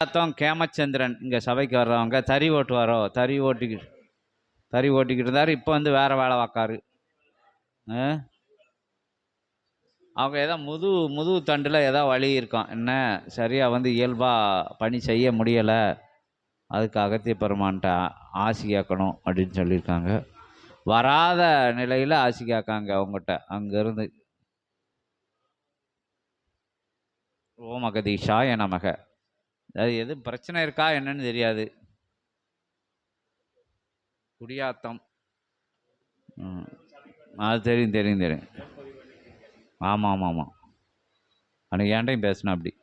பார்த்தோம் கேமச்சந்திரன் இங்கே சபைக்கு வர்றவங்க தறி ஓட்டுவாரோ? தறி ஓட்டிக்கிட்டு தறி ஓட்டிக்கிட்டு இருந்தார். இப்போ வந்து வேறு வேலை பார்க்காரு. ஆ? அவங்க ஏதோ முது முதுகு தண்டில் ஏதோ வழி இருக்கான். என்ன? சரியாக வந்து இயல்பாக பணி செய்ய முடியலை. அதுக்கு அகத்திய பெருமான்ட்ட ஆசி கேட்கணும் அப்படின்னு சொல்லியிருக்காங்க. வராத நிலையில் ஆசி கேட்காங்க அவங்ககிட்ட. அங்கேருந்து ஓம் அகதீஷாய நமக. அது எது பிரச்சனை இருக்கா என்னன்னு தெரியாது. குடியாத்தம். ம். அது தெரியும் தெரியும் தெரியும். ஆமாம் ஆமாம் ஆமாம். அன்னைக்கு ஏன்டையும் பேசினா அப்படி.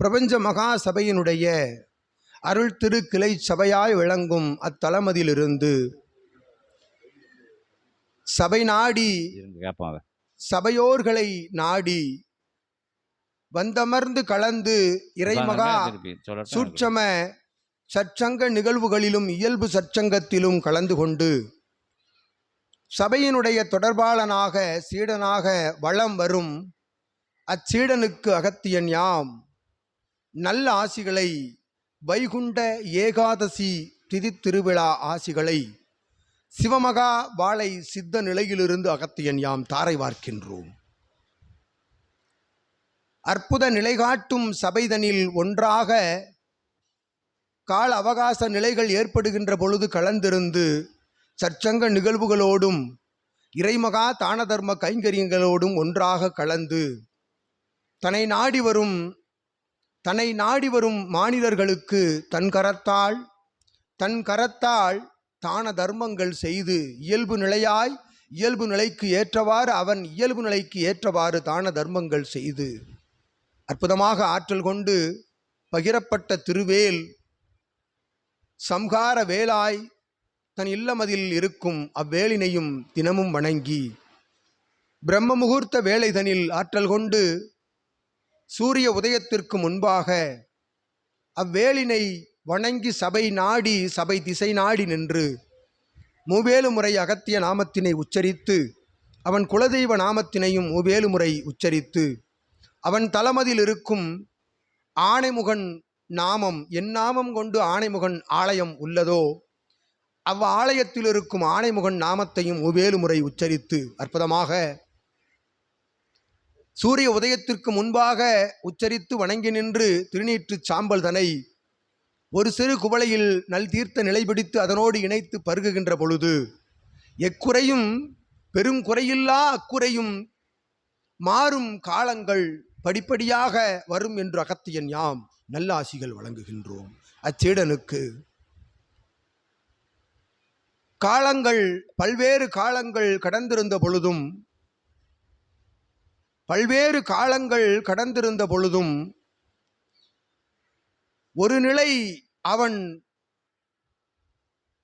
பிரபஞ்ச மகா சபையினுடைய அருள் திரு கிளை சபையாய் விளங்கும் அத்தலமதிலிருந்து சபை நாடி. சபையோர்களை நாடி வந்தமர்ந்து கலந்து இறைமகா சூட்சம சற்சங்க நிகழ்வுகளிலும் இயல்பு சற்சங்கத்திலும் கலந்து கொண்டு சபையினுடைய தொடர்பாளனாக சீடனாக வளம் வரும் அச்சீடனுக்கு அகத்தியன் யாம் நல்ல ஆசிகளை வைகுண்ட ஏகாதசி திதி திருவிழா ஆசிகளை சிவமகா வாழை சித்த நிலையிலிருந்து அகத்தியன் யாம் தாரை வார்க்கின்றோம். அற்புத நிலைகாட்டும் சபைதனில் ஒன்றாக கால அவகாச நிலைகள் ஏற்படுகின்ற பொழுது கலந்திருந்து சற்சங்க நிகழ்வுகளோடும் இறைமகா தான தர்ம கைங்கரியங்களோடும் ஒன்றாக கலந்து தன்னை நாடி வரும் தன்னை நாடி வரும் மாநிலர்களுக்கு தன் கரத்தால் தன் கரத்தால் தான தர்மங்கள் செய்து இயல்பு நிலையாய் இயல்பு நிலைக்கு ஏற்றவாறு அவன் இயல்பு நிலைக்கு ஏற்றவாறு தான தர்மங்கள் செய்து அற்புதமாக ஆற்றல் கொண்டு பகிரப்பட்ட திருவேல் சம்ஹார வேலாய் தன் இல்லமதில் இருக்கும் அவ்வேலினையும் தினமும் வணங்கி பிரம்ம முகூர்த்த வேலைதனில் ஆற்றல் கொண்டு சூரிய உதயத்திற்கு முன்பாக அவ்வேலினை வணங்கி சபை நாடி சபை திசை நாடி நின்று மூவேலு முறை அகத்திய நாமத்தினை உச்சரித்து அவன் குலதெய்வ நாமத்தினையும் மூவேலு முறை உச்சரித்து அவன் தலமதில் இருக்கும் ஆணைமுகன் நாமம் என் நாமம் கொண்டு ஆணைமுகன் ஆலயம் உள்ளதோ அவ் ஆலயத்தில் இருக்கும் ஆணைமுகன் நாமத்தையும் மூவேலு முறை உச்சரித்து அற்புதமாக சூரிய உதயத்திற்கு முன்பாக உச்சரித்து வணங்கி நின்று திருநீற்று சாம்பல் தனை ஒரு சிறு குவளையில் நல் தீர்த்த நிலை பிடித்து அதனோடு இணைத்து பருகுகின்ற பொழுது எக்குறையும் பெருங்குறையில்லா அக்குறையும் மாறும் காலங்கள் படிப்படியாக வரும் என்று அகத்தியன் யாம் நல்லாசிகள் வழங்குகின்றோம். அச்சீடனுக்கு காலங்கள் பல்வேறு காலங்கள் கடந்திருந்த பொழுதும் பல்வேறு காலங்கள் கடந்திருந்த பொழுதும் ஒரு நிலை அவன்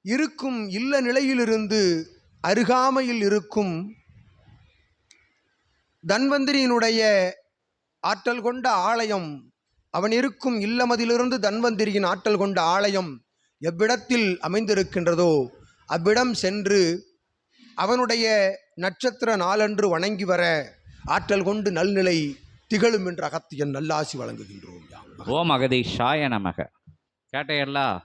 இருக்கும் இல்ல நிலையிலிருந்து அருகாமையில் இருக்கும் தன்வந்திரியினுடைய ஆற்றல் கொண்ட ஆலயம் அவன் இருக்கும் இல்லமதிலிருந்து தன்வந்திரியின் ஆற்றல் கொண்ட ஆலயம் எவ்விடத்தில் அமைந்திருக்கின்றதோ அவ்விடம் சென்று அவனுடைய நட்சத்திர நாளன்று வணங்கி வர ஆற்றல் கொண்டு நல்நிலை திகழும் என்ற அகத்தியன் நல்லாசி வழங்குகின்றோம் யாம் ஓம் அகதீஷாய நமக. கேட்டையல்லா?